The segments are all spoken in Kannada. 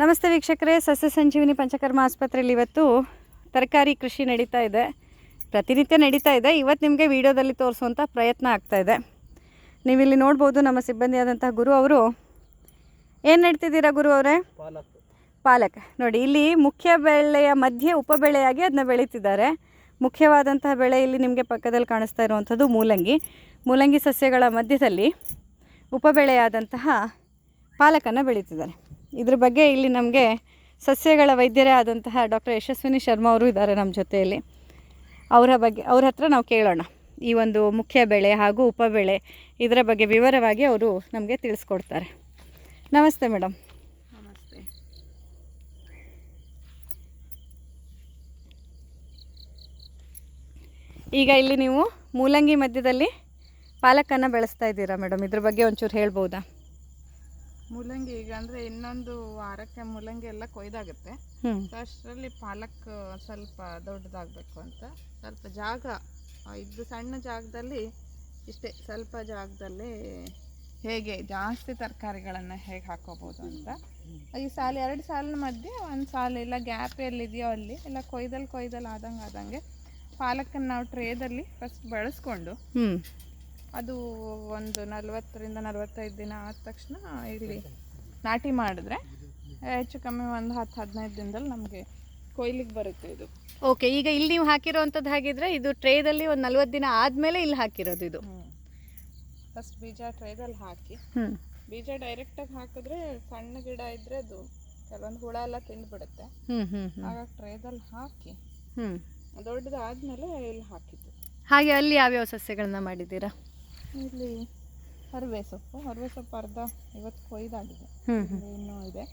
ನಮಸ್ತೆ ವೀಕ್ಷಕರೇ ಸಸ್ಯ ಸಂಜೀವಿನಿ ಪಂಚಕರ್ಮ ಆಸ್ಪತ್ರೆಯಲ್ಲಿ ಇವತ್ತು ತರಕಾರಿ ಕೃಷಿ ನಡೀತಾ ಇದೆ. ಪ್ರತಿನಿತ್ಯ ನಡೀತಾ ಇದೆ. ಇವತ್ತು ನಿಮಗೆ ವಿಡಿಯೋದಲ್ಲಿ ತೋರಿಸುವಂಥ ಪ್ರಯತ್ನ ಆಗ್ತಾ ಇದೆ. ನೀವಿಲ್ಲಿ ನೋಡ್ಬೋದು ನಮ್ಮ ಸಿಬ್ಬಂದಿಯಾದಂಥ ಗುರು ಅವರು. ಏನು ನೆಡ್ತಿದ್ದೀರಾ ಗುರು ಅವರೇ? ಪಾಲಕ್. ಪಾಲಕ್. ನೋಡಿ ಇಲ್ಲಿ ಮುಖ್ಯ ಬೆಳೆಯ ಮಧ್ಯೆ ಉಪಬೆಳೆಯಾಗಿ ಅದನ್ನ ಬೆಳೀತಿದ್ದಾರೆ. ಮುಖ್ಯವಾದಂತಹ ಬೆಳೆ ಇಲ್ಲಿ ನಿಮಗೆ ಪಕ್ಕದಲ್ಲಿ ಕಾಣಿಸ್ತಾ ಇರುವಂಥದ್ದು ಮೂಲಂಗಿ. ಮೂಲಂಗಿ ಸಸ್ಯಗಳ ಮಧ್ಯದಲ್ಲಿ ಉಪಬೆಳೆಯಾದಂತಹ ಪಾಲಕನ್ನು ಬೆಳೀತಿದ್ದಾರೆ. ಇದ್ರ ಬಗ್ಗೆ ಇಲ್ಲಿ ನಮಗೆ ಸಸ್ಯಗಳ ವೈದ್ಯರೇ ಆದಂತಹ ಡಾಕ್ಟರ್ ಯಶಸ್ವಿನಿ ಶರ್ಮಾ ಅವರು ಇದ್ದಾರೆ ನಮ್ಮ ಜೊತೆಯಲ್ಲಿ. ಅವರ ಬಗ್ಗೆ ಅವ್ರ ಹತ್ರ ನಾವು ಕೇಳೋಣ. ಈ ಒಂದು ಮುಖ್ಯ ಬೆಳೆ ಹಾಗೂ ಉಪಬೆಳೆ ಇದರ ಬಗ್ಗೆ ವಿವರವಾಗಿ ಅವರು ನಮಗೆ ತಿಳಿಸ್ಕೊಡ್ತಾರೆ. ನಮಸ್ತೆ ಮೇಡಮ್. ನಮಸ್ತೆ. ಈಗ ಇಲ್ಲಿ ನೀವು ಮೂಲಂಗಿ ಮಧ್ಯದಲ್ಲಿ ಪಾಲಕನ್ನು ಬೆಳೆಸ್ತಾ ಇದ್ದೀರಾ ಮೇಡಮ್? ಇದ್ರ ಬಗ್ಗೆ ಒಂಚೂರು ಹೇಳ್ಬೋದಾ? ಮೂಲಂಗಿ ಈಗ ಅಂದ್ರೆ ಇನ್ನೊಂದು ವಾರಕ್ಕೆ ಮೂಲಂಗಿ ಎಲ್ಲ ಕೊಯ್ದಾಗುತ್ತೆ. ಸೊ ಅಷ್ಟರಲ್ಲಿ ಪಾಲಕ್ ಸ್ವಲ್ಪ ದೊಡ್ಡದಾಗಬೇಕು ಅಂತ. ಸ್ವಲ್ಪ ಜಾಗ ಇದು ಇದ್ದು ಸಣ್ಣ ಜಾಗದಲ್ಲಿ ಇಷ್ಟೇ ಸ್ವಲ್ಪ ಜಾಗದಲ್ಲಿ ಹೇಗೆ ಜಾಸ್ತಿ ತರಕಾರಿಗಳನ್ನು ಹೇಗೆ ಹಾಕೋಬೋದು ಅಂತ. ಈ ಸಾಲ ಎರಡು ಸಾಲಿನ ಮಧ್ಯೆ ಒಂದು ಸಾಲು ಇಲ್ಲ ಗ್ಯಾಪ್ ಎಲ್ಲಿದೆಯೋ ಅಲ್ಲಿ ಇಲ್ಲ ಕೊಯ್ದಲ್ಲಿ ಕೊಯ್ದಲ್ಲಿ ಆದಂಗೆ ಆದಂಗೆ ಪಾಲಕನ್ನು ನಾವು ಟ್ರೇದಲ್ಲಿ ಫಸ್ಟ್ ಬೆಳೆಸ್ಕೊಂಡು ಅದು ಒಂದು ನಲವತ್ತರಿಂದ ನಲವತ್ತೈದು ದಿನ ಆದ ತಕ್ಷಣ ಇಲ್ಲಿ ನಾಟಿ ಮಾಡಿದ್ರೆ ಹೆಚ್ಚು ಕಮ್ಮಿ ಒಂದು ಹತ್ತು ಹದಿನೈದು ದಿನದಲ್ಲಿ ನಮಗೆ ಕೊಯ್ಲಿಗೆ ಬರುತ್ತೆ ಇದು. ಓಕೆ ಈಗ ಇಲ್ಲಿ ನೀವು ಹಾಕಿರೋವಂಥದ್ದು ಹಾಗಿದ್ರೆ ಇದು ಟ್ರೇದಲ್ಲಿ ಒಂದು ನಲ್ವತ್ತು ದಿನ ಆದಮೇಲೆ ಇಲ್ಲಿ ಹಾಕಿರೋದು ಇದು. ಫಸ್ಟ್ ಬೀಜ ಟ್ರೇದಲ್ಲಿ ಹಾಕಿ. ಹ್ಞೂ ಬೀಜ ಡೈರೆಕ್ಟಾಗಿ ಹಾಕಿದ್ರೆ ಸಣ್ಣ ಗಿಡ ಇದ್ರೆ ಅದು ಕೆಲವೊಂದು ಹುಳ ಎಲ್ಲ ತಿಂದುಬಿಡುತ್ತೆ. ಹ್ಞೂ ಹ್ಞೂ ಹ್ಞೂ ಹಾಗಾಗಿ ಟ್ರೇದಲ್ಲಿ ಹಾಕಿ ಹ್ಞೂ ದೊಡ್ಡದಾದ್ಮೇಲೆ ಇಲ್ಲಿ ಹಾಕಿದ್ದು. ಹಾಗೆ ಅಲ್ಲಿ ಯಾವ್ಯಾವ ಸಸ್ಯಗಳನ್ನ ಮಾಡಿದ್ದೀರಾ? ಇಲ್ಲಿ ಹರವೆ ಸೊಪ್ಪು. ಹರವೆ ಸೊಪ್ಪು ಅರ್ಧ ಇವತ್ತು ಕೊಯ್ದಾಗಿದೆ. ಇನ್ನೂ ಇದೆ.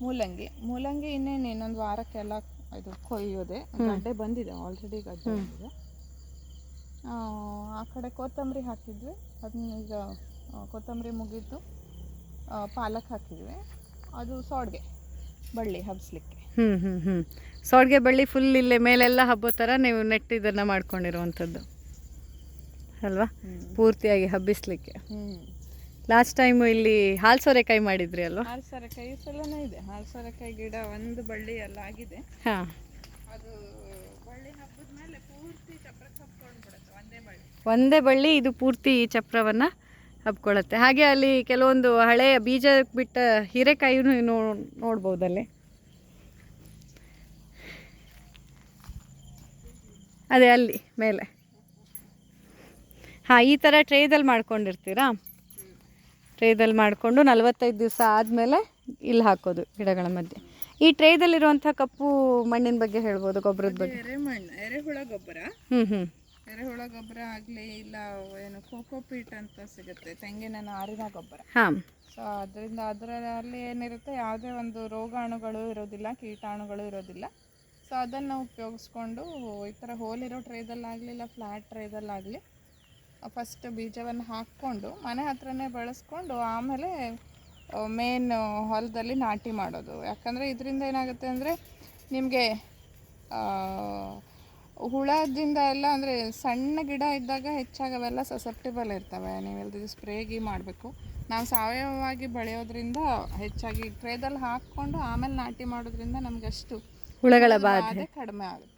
ಮೂಲಂಗಿ. ಮೂಲಂಗಿ ಇನ್ನೇನು ಇನ್ನೊಂದು ವಾರಕ್ಕೆಲ್ಲ ಇದು ಕೊಯ್ಯೋದೆ. ಗಡ್ಡೆ ಬಂದಿದೆ. ಆಲ್ರೆಡಿ ಗಡ್ಡೆ ಬಂದಿದೆ. ಆ, ಕಡೆ ಕೊತ್ತಂಬರಿ ಹಾಕಿದ್ವಿ. ಅದನ್ನ ಈಗ ಕೊತ್ತಂಬರಿ ಮುಗಿದು ಪಾಲಕ್ ಹಾಕಿದ್ವಿ. ಅದು ಸೋಡ್ಗೆ ಬಳ್ಳಿ ಹಬ್ಸ್ಲಿಕ್ಕೆ. ಹ್ಞೂ ಹ್ಞೂ ಹ್ಞೂ ಸೋಡ್ಗೆ ಬಳ್ಳಿ ಫುಲ್ ಇಲ್ಲೇ ಮೇಲೆಲ್ಲ ಹಬ್ಬೋ ಥರ ನೀವು ನೆಟ್ ಇದನ್ನು ಮಾಡ್ಕೊಂಡಿರುವಂಥದ್ದು. ಅಲ್ವಾ? ಪೂರ್ತಿಯಾಗಿ ಹಬ್ಬಿಸ್ಲಿಕ್ಕೆ. ಲಾಸ್ಟ್ ಟೈಮ್ ಇಲ್ಲಿ ಹಾಲ್ ಸೋರೆಕಾಯಿ ಮಾಡಿದ್ರಿ ಅಲ್ವಾ? ಹಾಲು ಸೋರೆಕಾಯಿ ಸಲನೇ ಇದೆ. ಹಾಲು ಸೋರೆಕಾಯಿ ಗಿಡ ಒಂದು ಬಳ್ಳಿ ಎಲ್ಲ ಆಗಿದೆ. ಹಾಂ. ಅದು ಬಳ್ಳಿ ಹಬ್ಬದ ಮೇಲೆ ಪೂರ್ತಿ ಚಪ್ರ ಹಬ್ಕೊಂಡು ಬಿಡುತ್ತೆ ಒಂದೇ ಬಳ್ಳಿ. ಒಂದೇ ಬಳ್ಳಿ ಇದು ಪೂರ್ತಿ ಚಪ್ರವನ್ನ ಚಪ್ರವನ್ನು ಹಬ್ಕೊಳ್ಳುತ್ತೆ. ಹಾಗೆ ಅಲ್ಲಿ ಕೆಲವೊಂದು ಹಳೆಯ ಬೀಜ ಬಿಟ್ಟ ಹೀರೆಕಾಯಿನೂ ನೋ ನೋಡ್ಬೋದಲ್ಲಿ. ಅದೇ ಅಲ್ಲಿ ಮೇಲೆ. ಹಾಂ ಈ ಥರ ಟ್ರೇದಲ್ಲಿ ಮಾಡ್ಕೊಂಡಿರ್ತೀರಾ? ಟ್ರೇದಲ್ಲಿ ಮಾಡಿಕೊಂಡು ನಲವತ್ತೈದು ದಿವಸ ಆದಮೇಲೆ ಇಲ್ಲಿ ಹಾಕೋದು ಗಿಡಗಳ ಮಧ್ಯೆ. ಈ ಟ್ರೇದಲ್ಲಿರುವಂಥ ಕಪ್ಪು ಮಣ್ಣಿನ ಬಗ್ಗೆ ಹೇಳ್ಬೋದು ಗೊಬ್ಬರದ ಬಗ್ಗೆ? ಎರೆಮಣ್ಣು ಎರೆಹುಳ ಗೊಬ್ಬರ. ಹ್ಞೂ ಹ್ಞೂ ಎರೆಹುಳ ಗೊಬ್ಬರ ಆಗಲಿ ಇಲ್ಲ ಏನು ಕೋಕೋಪೀಟ್ ಅಂತ ಸಿಗುತ್ತೆ ತೆಂಗಿನ ನಾರಿನ ಗೊಬ್ಬರ. ಹಾಂ. ಸೊ ಅದರಿಂದ ಅದರಲ್ಲಿ ಏನಿರುತ್ತೆ ಯಾವುದೇ ಒಂದು ರೋಗಾಣುಗಳು ಇರೋದಿಲ್ಲ ಕೀಟಾಣುಗಳು ಇರೋದಿಲ್ಲ. ಸೊ ಅದನ್ನು ಉಪಯೋಗಿಸ್ಕೊಂಡು ಈ ಥರ ಹೋಲಿರೋ ಟ್ರೇದಲ್ಲಾಗಲಿ ಇಲ್ಲ ಫ್ಲ್ಯಾಟ್ ಟ್ರೇದಲ್ಲಾಗಲಿ ಫಸ್ಟ್ ಬೀಜವನ್ನು ಹಾಕ್ಕೊಂಡು ಮನೆ ಹತ್ರನೇ ಬೆಳೆಸ್ಕೊಂಡು ಆಮೇಲೆ ಮೇನ್ ಹೊಲದಲ್ಲಿ ನಾಟಿ ಮಾಡೋದು. ಯಾಕಂದರೆ ಇದರಿಂದ ಏನಾಗುತ್ತೆ ಅಂದರೆ ನಿಮಗೆ ಹುಳದಿಂದ ಎಲ್ಲ ಅಂದರೆ ಸಣ್ಣ ಗಿಡ ಇದ್ದಾಗ ಹೆಚ್ಚಾಗಿ ಅವೆಲ್ಲ ಸಸೆಪ್ಟಿಬಲ್ ಇರ್ತವೆ. ನೀವು ಎಲ್ದಿದ್ದು ಸ್ಪ್ರೇಗಿ ಮಾಡಬೇಕು. ನಾವು ಸಾವಯವವಾಗಿ ಬೆಳೆಯೋದ್ರಿಂದ ಹೆಚ್ಚಾಗಿ ಟ್ರೇದಲ್ಲಿ ಹಾಕ್ಕೊಂಡು ಆಮೇಲೆ ನಾಟಿ ಮಾಡೋದ್ರಿಂದ ನಮ್ಗೆ ಅಷ್ಟು ಹುಳಗಳ ಬಾಧೆ ಕಡಿಮೆ ಆಗುತ್ತೆ.